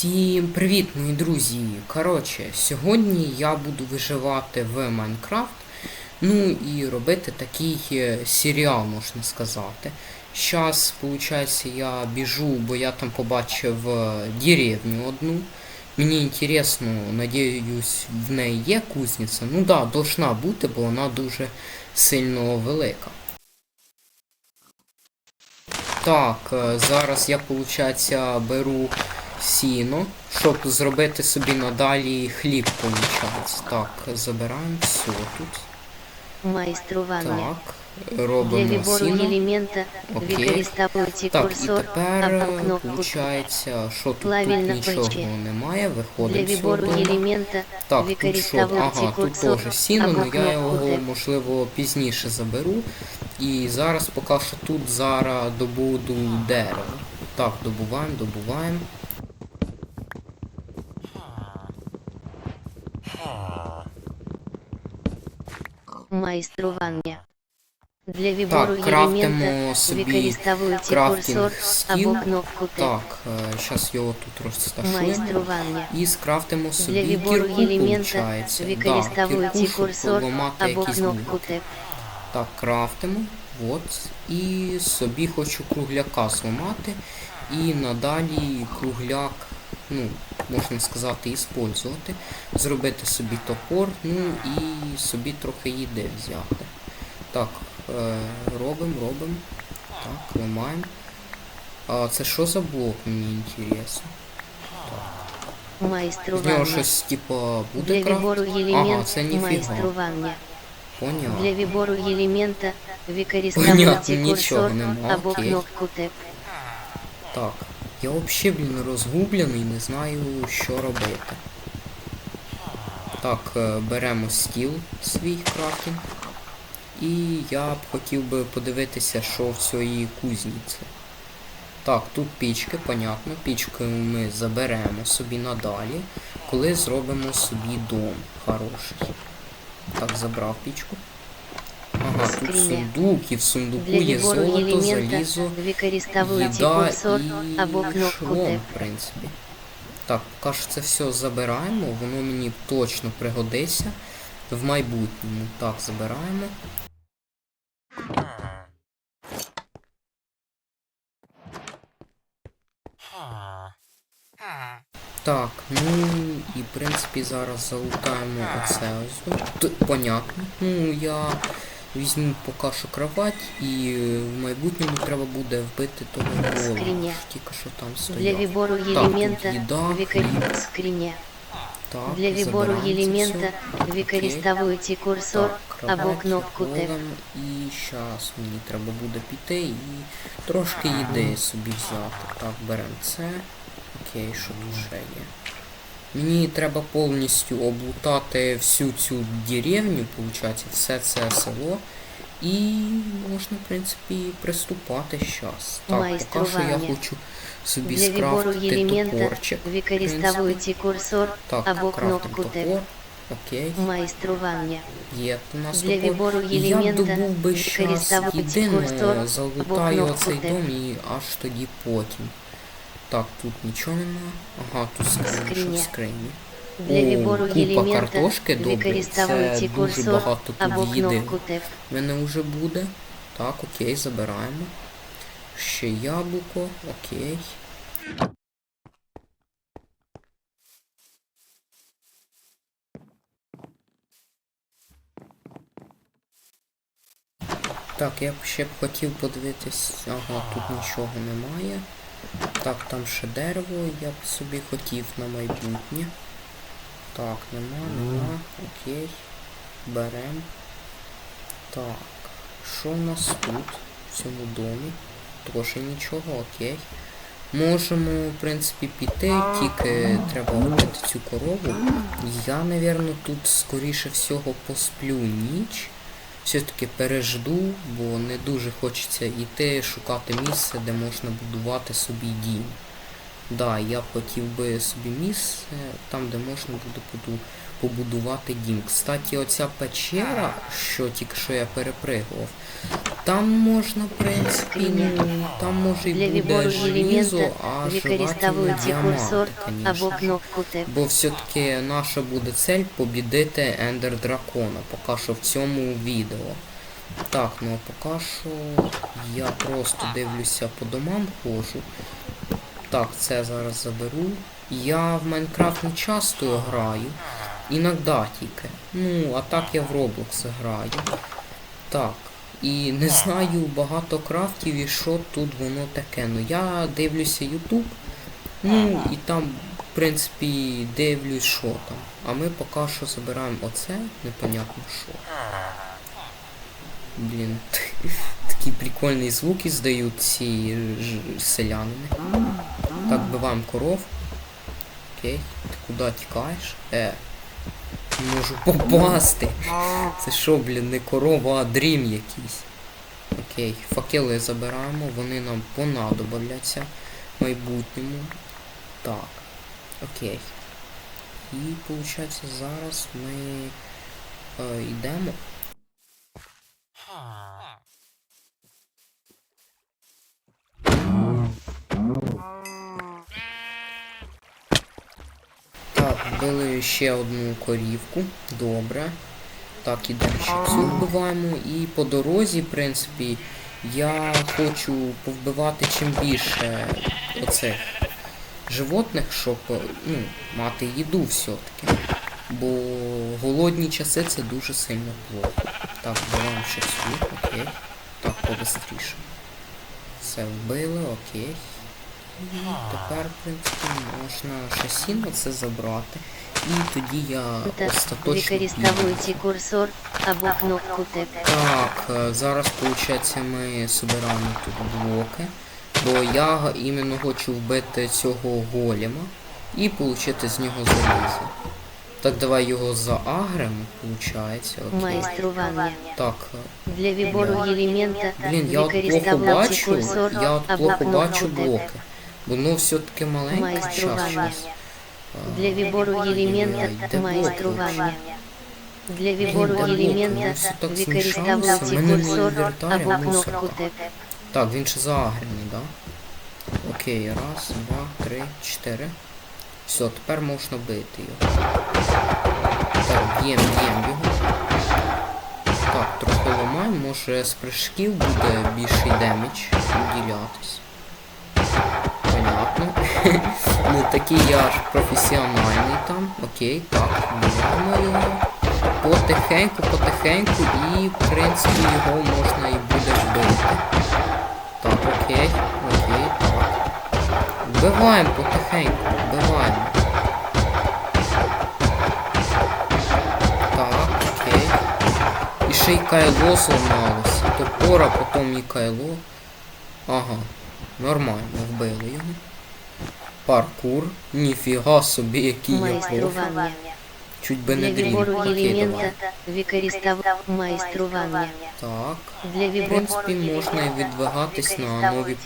Всім привіт, мої друзі! Коротше, сьогодні я буду виживати в Майнкрафт. Ну і робити такий е, серіал, можна сказати. Щас, виходить, я біжу, бо я там побачив е, деревню одну. Мені інтересно, надіюсь, в неї є кузниця. Ну да, должна бути, бо вона дуже сильно велика. Так, е, зараз я, виходить, беру сіно, щоб зробити собі надалі хліб, виходить. Так, забираємо все тут. Майстрування. Так, Для робимо вибору сіно. елемента Окей. використовуйте Так, і тепер, виходить, що тут, тут нічого немає, Для виходить вибору сюди. елемента Так, тут що? Ага, тут теж сіно, але я його, можливо, пізніше заберу. І зараз поки що тут зараз добуду дерево. Так, добуваємо, добуваємо. Майстрування. Для вибору Так, крафтимо собі крафтінг курсор скіл. Так, зараз його тут розташуємо. І скрафтимо Для собі вибору кірку, виходить. да, кірку, щоб курсор або якісь кнопку блоки. Так, крафтимо. От. І собі хочу кругляка зламати. І надалі кругляк, ну, можна сказати, іспользувати. Зробити собі топор, ну і собі трохи їди взяти. Так, е, робимо, робимо. Так, ламаємо. А це що за блок, мені інтересно. З нього щось типа буде Для крафт? Ага, це ніфіга. майстрування. Поняв. Для вибору елемента Понятно, використовуйте курсор нема, або кнопку Т. Так, я взагалі, блін, розгублений, не знаю, що робити. Так, е, беремо стіл свій крафтінг. І я б хотів би подивитися, що в цій кузниці. Так, тут пічки, понятно. Пічки ми заберемо собі надалі, коли зробимо собі дом хороший. Так, забрав пічку. Ага, тут сундук, і в сундуку Для є золото, залізо, їда і шолом, в принципі. Так, поки що це все забираємо, воно мені точно пригодиться в майбутньому. Так, забираємо. Так, ну і в принципі зараз залутаємо оце ось. Понятно. Ну я візьму поки що кровать і в майбутньому треба буде вбити того що тільки що там Для вибору елемента використовуйте скриня. Так, Для вибору елемента використовуйте курсор Так, або кнопку Т. І зараз мені треба буде піти і трошки їди собі взяти. Так, беремо це. Окей, що тут ще є? Мені треба повністю облутати всю цю деревню, виходить, все це село. І можна, в принципі, приступати зараз. Так, поки що я хочу собі Для скрафтити топорчик. використовуйте курсор Так, або кнопку Т. топор. Окей. Майстрування. Є у нас Для вибору І я добув би щас єдине, залутаю оцей дом і аж тоді потім. Так, тут нічого нема. Ага, тут скриня, що в скрині. Для вибору купа картошки, добре, це дуже багато тут їди. В мене вже буде. Так, окей, забираємо. Ще яблуко, окей. Так, я б ще б хотів подивитись. Ага, тут нічого немає. Так, там ще дерево, я б собі хотів на майбутнє. Так, нема, нема. Окей. Берем. Так. Що у нас тут? В цьому домі? Тоже нічого, окей. Можемо, в принципі, піти, тільки треба вбити цю корову. Я, напевно, тут скоріше всього посплю ніч. Все-таки пережду, бо не дуже хочеться йти шукати місце, де можна будувати собі дім. Да, я б хотів би собі місце, там, де можна буде побудувати дім. Кстати, оця печера, що тільки що я перепригував, там можна, в принципі, ну, там може і буде желізо, а желательно діаманти, конечно. Бо все-таки наша буде цель побідити Ендер Дракона, поки що в цьому відео. Так, ну а поки що я просто дивлюся по домам ходжу. Так, це зараз заберу. Я в Майнкрафт не часто граю. Іноді тільки. Ну, а так я в Roblox граю. Так. І не знаю багато крафтів і що тут воно таке. Ну я дивлюся YouTube. Ну і там, в принципі, дивлюсь, що там. А ми поки що забираємо оце, непонятно що. Блін, такі прикольні звуки здають ці селянини. Так, вбиваємо коров. Окей, ти куди тікаєш? Е. Можу попасти. Це що, блін, не корова, а дрім якийсь. Окей, факели забираємо, вони нам понадобляться в майбутньому. Так. Окей. І виходить зараз ми е, йдемо. Вбили ще одну корівку. Добре. Так, ідемо ще цю вбиваємо. І по дорозі, в принципі, я хочу повбивати чим більше оцих животних, щоб ну, мати їду все-таки. Бо голодні часи це дуже сильно плохо. Так, вбиваємо ще цю, окей. Так, побистріше. Все вбили, окей. Тепер, в принципі, можна ще сіно це забрати. І тоді я остаточно. Використовуйте курсор або кнопку Т. Так, е, зараз, виходить, ми збираємо тут блоки. Бо я іменно хочу вбити цього голема і отримати з нього залізо. Так, давай його заагремо, виходить. Майстрування. Так, е, Для вибору елемента блін, я от плохо бачу, я от плохо бачу блоки. Воно все-таки маленьке. Майстрування. щас. Для вибору елемента майстрування. Для вибору елемента все так використовуйте змішалося. В мене на курсор або кнопку Т. Так, він ще заагрений, да? Окей, раз, два, три, чотири. Все, тепер можна бити його. Так, б'єм, б'єм його. Так, трохи ламаємо, може з прыжків буде більший демедж виділятись. Понятно. Не такий я аж професіональний там. Окей, так, б'ємо його. Потихеньку, потихеньку і в принципі його можна і буде вбити. Так, окей, окей, так. Вбиваємо потихеньку, вбиваємо. Так, окей. І ще й кайло зламалося. Топора, потім і кайло. Ага, нормально, вбили його. Паркур. Ніфіга собі, який я профі. Чуть би не дрім вибору елемента кидував. використовуйте майстрування. Так. Для В принципі, можна і відвигатись на нові